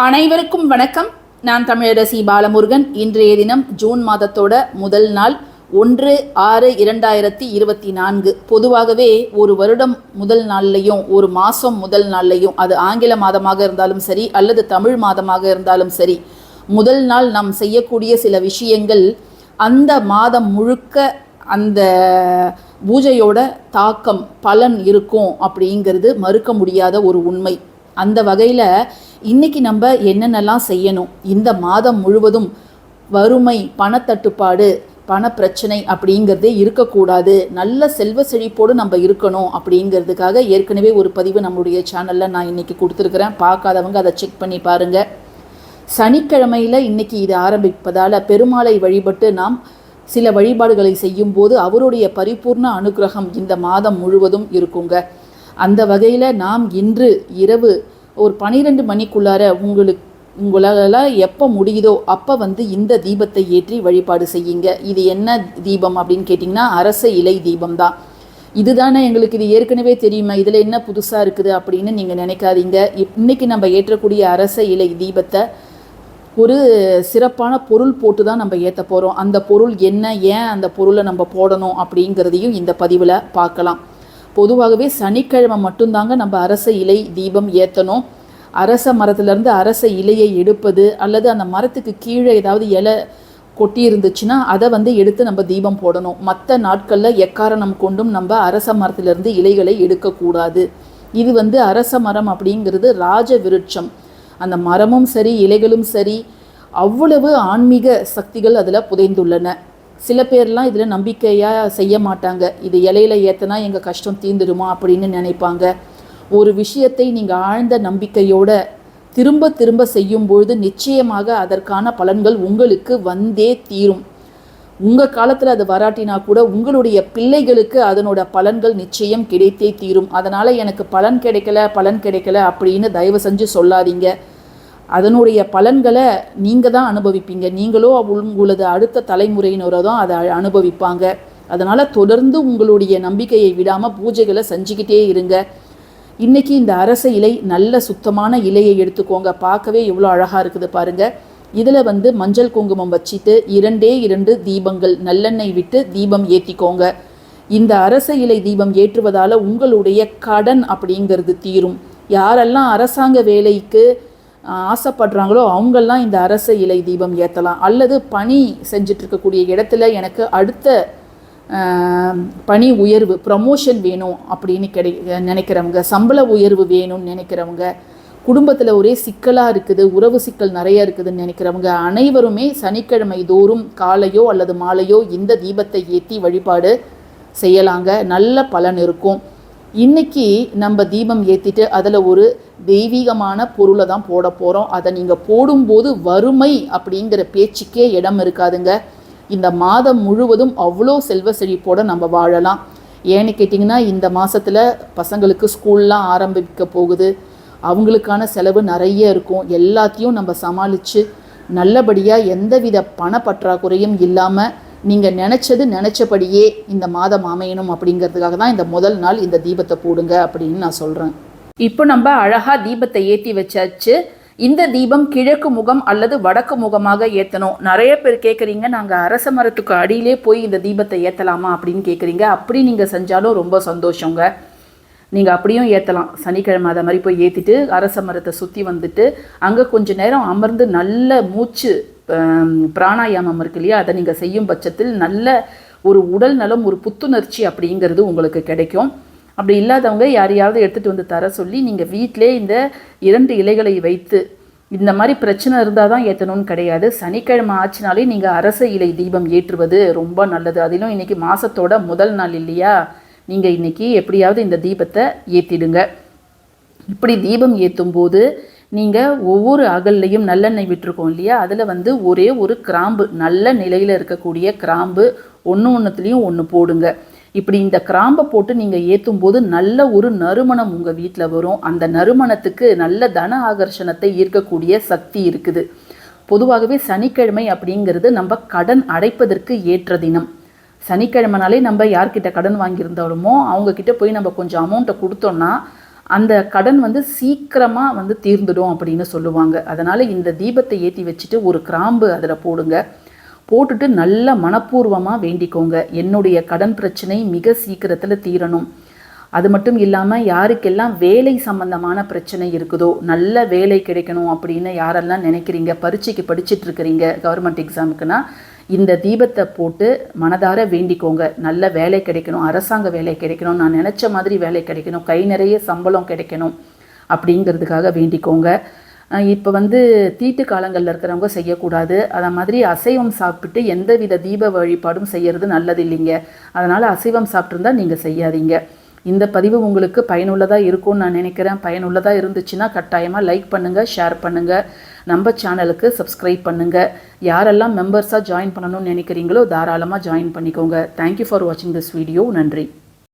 அனைவருக்கும் வணக்கம். நான் தமிழரசி பாலமுருகன். இன்றைய தினம் ஜூன் மாதத்தோட முதல் நாள் ஒன்று ஆறு இரண்டாயிரத்தி இருபத்தி நான்கு. பொதுவாகவே ஒரு வருடம் முதல் நாள்லையும் ஒரு மாதம் முதல் நாள்லையும் அது ஆங்கில மாதமாக இருந்தாலும் சரி அல்லது தமிழ் மாதமாக இருந்தாலும் சரி முதல் நாள் நாம் செய்யக்கூடிய சில விஷயங்கள் அந்த மாதம் முழுக்க அந்த பூஜையோட தாக்கம் பலன் இருக்கும் அப்படிங்கிறது மறுக்க முடியாத ஒரு உண்மை. அந்த வகையில் இன்னைக்கு நம்ம என்னென்னலாம் செய்யணும்? இந்த மாதம் முழுவதும் வறுமை பணத்தட்டுப்பாடு பணப்பிரச்சனை அப்படிங்கிறதே இருக்கக்கூடாது. நல்ல செல்வ செழிப்போடு நம்ம இருக்கணும் அப்படிங்கிறதுக்காக ஏற்கனவே ஒரு பதிவு நம்மளுடைய சேனலில் நான் இன்னைக்கு கொடுத்துருக்குறேன். பார்க்காதவங்க அதை செக் பண்ணி பாருங்கள் சனிக்கிழமையில் இன்னைக்கு இது ஆரம்பிப்பதால் பெருமாளை வழிபட்டு நாம் சில வழிபாடுகளை செய்யும்போது அவருடைய பரிபூர்ண அனுக்கிரகம் இந்த மாதம் முழுவதும் இருக்குங்க. அந்த வகையில் நாம் இன்று இரவு ஒரு பன்னிரெண்டு மணிக்குள்ளார உங்களுக்கு உங்களால் எப்போ முடியுதோ அப்போ வந்து இந்த தீபத்தை ஏற்றி வழிபாடு செய்யுங்க. இது என்ன தீபம் அப்படின்னு கேட்டிங்கன்னா அரச இலை தீபம் தான் இதுதானே எங்களுக்கு இது ஏற்கனவே தெரியுமா? இதில் என்ன புதுசாக இருக்குது அப்படின்னு நீங்கள் நினைக்காதீங்க. இன்றைக்கி நம்ம ஏற்றக்கூடிய அரச இலை தீபத்தை ஒரு சிறப்பான பொருள் போட்டு தான் நம்ம ஏற்ற போகிறோம் அந்த பொருள் என்ன ஏன் அந்த பொருளை நம்ம போடணும் அப்படிங்கிறதையும் இந்த பதிவில் பார்க்கலாம். பொதுவாகவே சனிக்கிழமை மட்டும்தாங்க நம்ம அரச இலை தீபம் ஏற்றணும் அரச மரத்துலேருந்து அரச இலையை எடுப்பது அல்லது அந்த மரத்துக்கு கீழே ஏதாவது இலை கொட்டி இருந்துச்சுன்னா அதை வந்து எடுத்து நம்ம தீபம் போடணும். மற்ற நாட்களில் எக்காரணம் கொண்டும் நம்ம அரச மரத்திலிருந்து இலைகளை எடுக்கக்கூடாது. இது வந்து அரச மரம் அப்படிங்கிறது ராஜ விருட்சம். அந்த மரமும் சரி இலைகளும் சரி அவ்வளவு ஆன்மீக சக்திகள் அதில் புதைந்துள்ளன. சில பேர்லாம் இதில் நம்பிக்கையாக செய்ய மாட்டாங்க. இது இலையில ஏற்றினா எங்கள் கஷ்டம் தீர்ந்துடுமா அப்படின்னு நினைப்பாங்க. ஒரு விஷயத்தை நீங்கள் ஆழ்ந்த நம்பிக்கையோட திரும்ப திரும்ப செய்யும்பொழுது நிச்சயமாக அதற்கான பலன்கள் உங்களுக்கு வந்தே தீரும். உங்கள் காலத்தில் அது வராட்டினா கூட உங்களுடைய பிள்ளைகளுக்கு அதனோட பலன்கள் நிச்சயம் கிடைத்தே தீரும். அதனால் எனக்கு பலன் கிடைக்கல பலன் கிடைக்கல அப்படின்னு தயவு செஞ்சு சொல்லாதீங்க. அதனுடைய பலன்களை நீங்கள் தான் அனுபவிப்பீங்க. நீங்களோ உங்களது அடுத்த தலைமுறையினரோ தான் அதை அனுபவிப்பாங்க. அதனால் தொடர்ந்து உங்களுடைய நம்பிக்கையை விடாமல் பூஜைகளை செஞ்சுக்கிட்டே இருங்க. இன்றைக்கி இந்த அரச இலை நல்ல சுத்தமான இலையை எடுத்துக்கோங்க. பார்க்கவே எவ்வளோ அழகாக இருக்குது பாருங்க. இதில் வந்து மஞ்சள் குங்குமம் வச்சுட்டு இரண்டே இரண்டு தீபங்கள் நல்லெண்ணெய் விட்டு தீபம் ஏற்றிக்கோங்க இந்த அரச இலை தீபம் ஏற்றுவதால் உங்களுடைய கடன் அப்படிங்கிறது தீரும். யாரெல்லாம் அரசாங்க வேலைக்கு ஆசைப்படுறாங்களோ அவங்கெல்லாம் இந்த அரச இலை தீபம் ஏற்றலாம் அல்லது பணி செஞ்சுட்டு இருக்கக்கூடிய இடத்துல எனக்கு அடுத்த பணி உயர்வு ப்ரமோஷன் வேணும் அப்படின்னு கிடை நினைக்கிறவங்க சம்பள உயர்வு வேணும்னு நினைக்கிறவங்க குடும்பத்தில் ஒரே சிக்கலாக இருக்குது உறவு சிக்கல் நிறைய இருக்குதுன்னு நினைக்கிறவங்க அனைவருமே சனிக்கிழமை தோறும் காலையோ அல்லது மாலையோ இந்த தீபத்தை ஏற்றி வழிபாடு செய்யலாங்க. நல்ல பலன் இருக்கும். இன்னைக்கு நம்ம தீபம் ஏற்றிட்டு அதில் ஒரு தெய்வீகமான பொருளை தான் போட போகிறோம் அதை நீங்கள் போடும்போது வறுமை அப்படிங்கிற பேச்சுக்கே இடம் இருக்காதுங்க. இந்த மாதம் முழுவதும் அவ்வளோ செல்வ செழிப்போட நம்ம வாழலாம். ஏன்னு கேட்டிங்கன்னா இந்த மாதத்தில் பசங்களுக்கு ஸ்கூல்லாம் ஆரம்பிக்க போகுது. அவங்களுக்கான செலவு நிறைய இருக்கும். எல்லாத்தையும் நம்ம சமாளித்து நல்லபடியாக எந்தவித பணப்பற்றாக்குறையும் இல்லாமல் நீங்கள் நினச்சது நினச்சபடியே இந்த மாதம் அமையணும் அப்படிங்கிறதுக்காக தான் இந்த முதல் நாள் இந்த தீபத்தை போடுங்க அப்படின்னு நான் சொல்கிறேன் இப்போ நம்ம அழகாக தீபத்தை ஏற்றி வச்சாச்சு. இந்த தீபம் கிழக்கு முகம் அல்லது வடக்கு முகமாக ஏற்றணும் நிறைய பேர் கேட்குறீங்க நாங்கள் அரச மரத்துக்கு அடியிலே போய் இந்த தீபத்தை ஏற்றலாமா அப்படின்னு கேட்குறீங்க அப்படி நீங்கள் செஞ்சாலும் ரொம்ப சந்தோஷங்க. நீங்கள் அப்படியும் ஏற்றலாம் சனிக்கிழமை அதை மாதிரி போய் ஏற்றிட்டு அரச மரத்தை சுற்றி வந்துட்டு அங்கே கொஞ்சம் நேரம் அமர்ந்து நல்ல மூச்சு பிராணாயாமம் இருக்கு இல்லையா? அதை நீங்கள் செய்யும் பட்சத்தில் நல்ல ஒரு உடல் நலம் ஒரு புத்துணர்ச்சி அப்படிங்கிறது உங்களுக்கு கிடைக்கும். அப்படி இல்லாதவங்க யாரையாவது எடுத்துகிட்டு வந்து தர சொல்லி நீங்கள் வீட்டிலே இந்த இரண்டு இலைகளை வைத்து இந்த மாதிரி பிரச்சனை இருந்தால் தான் ஏற்றணும்னு கிடையாது. சனிக்கிழமை ஆச்சுனாலே நீங்கள் அரச இலை தீபம் ஏற்றுவது ரொம்ப நல்லது. அதிலும் இன்றைக்கி மாதத்தோட முதல் நாள் இல்லையா? நீங்கள் இன்னைக்கு எப்படியாவது இந்த தீபத்தை ஏற்றிடுங்க இப்படி தீபம் ஏற்றும் போது நீங்கள் ஒவ்வொரு அகல்லையும் நல்லெண்ணெய் விட்டுருக்கோம் இல்லையா? அதில் வந்து ஒரே ஒரு கிராம்பு நல்ல நிலையில் இருக்கக்கூடிய கிராம்பு ஒன்று ஒன்றுத்துலேயும் ஒன்று போடுங்க. இப்படி இந்த கிராம்பை போட்டு நீங்கள் ஏற்றும் போது நல்ல ஒரு நறுமணம் உங்கள் வீட்டில் வரும். அந்த நறுமணத்துக்கு நல்ல தன ஆகர்ஷணத்தை ஈர்க்கக்கூடிய சக்தி இருக்குது. பொதுவாகவே சனிக்கிழமை அப்படிங்கிறது நம்ம கடன் அடைப்பதற்கு ஏற்ற தினம். சனிக்கிழமைனாலே நம்ம யார்கிட்ட கடன் வாங்கியிருந்தாலுமோ அவங்கக்கிட்ட போய் நம்ம கொஞ்சம் அமௌண்ட்டை கொடுத்தோம்னா அந்த கடன் வந்து சீக்கிரமாக வந்து தீர்ந்துடும் அப்படின்னு சொல்லுவாங்க. அதனால் இந்த தீபத்தை ஏற்றி வச்சுட்டு ஒரு கிராம்பு அதில் போடுங்க. போட்டுட்டு நல்ல மனப்பூர்வமாக வேண்டிக்கோங்க. என்னுடைய கடன் பிரச்சனை மிக சீக்கிரத்தில் தீரணும். அது மட்டும் இல்லாமல் யாருக்கெல்லாம் வேலை சம்பந்தமான பிரச்சனை இருக்குதோ நல்ல வேலை கிடைக்கணும் அப்படின்னு யாரெல்லாம் நினைக்கிறீங்க பரீட்சைக்கு படிச்சுட்டு இருக்கிறீங்க கவர்மெண்ட் எக்ஸாமுக்குன்னா இந்த தீபத்தை போட்டு மனதார வேண்டிக்கோங்க. நல்ல வேலை கிடைக்கணும். அரசாங்க வேலை கிடைக்கணும். நான் நினச்ச மாதிரி வேலை கிடைக்கணும். கை நிறைய சம்பளம் கிடைக்கணும் அப்படிங்கிறதுக்காக வேண்டிக்கோங்க. இப்போ வந்து தீட்டு காலங்களில் இருக்கிறவங்க செய்யக்கூடாது. அதை மாதிரி அசைவம் சாப்பிட்டு எந்தவித தீப வழிபாடும் செய்யறது நல்லது இல்லைங்க அதனால் அசைவம் சாப்பிட்ருந்தா நீங்கள் செய்யாதீங்க. இந்த பதிவு உங்களுக்கு பயனுள்ளதாக இருக்கும்னு நான் நினைக்கிறேன். பயனுள்ளதாக இருந்துச்சுன்னா கட்டாயமாக லைக் பண்ணுங்கள் ஷேர் பண்ணுங்கள் நம்ம சேனலுக்கு சப்ஸ்கிரைப் பண்ணுங்கள் யாரெல்லாம் மெம்பர்ஸாக ஜாயின் பண்ணணும்னு நினைக்கிறீங்களோ தாராளமாக ஜாயின் பண்ணிக்கோங்க. தேங்க்யூ ஃபார் வாட்சிங் திஸ் வீடியோ நன்றி.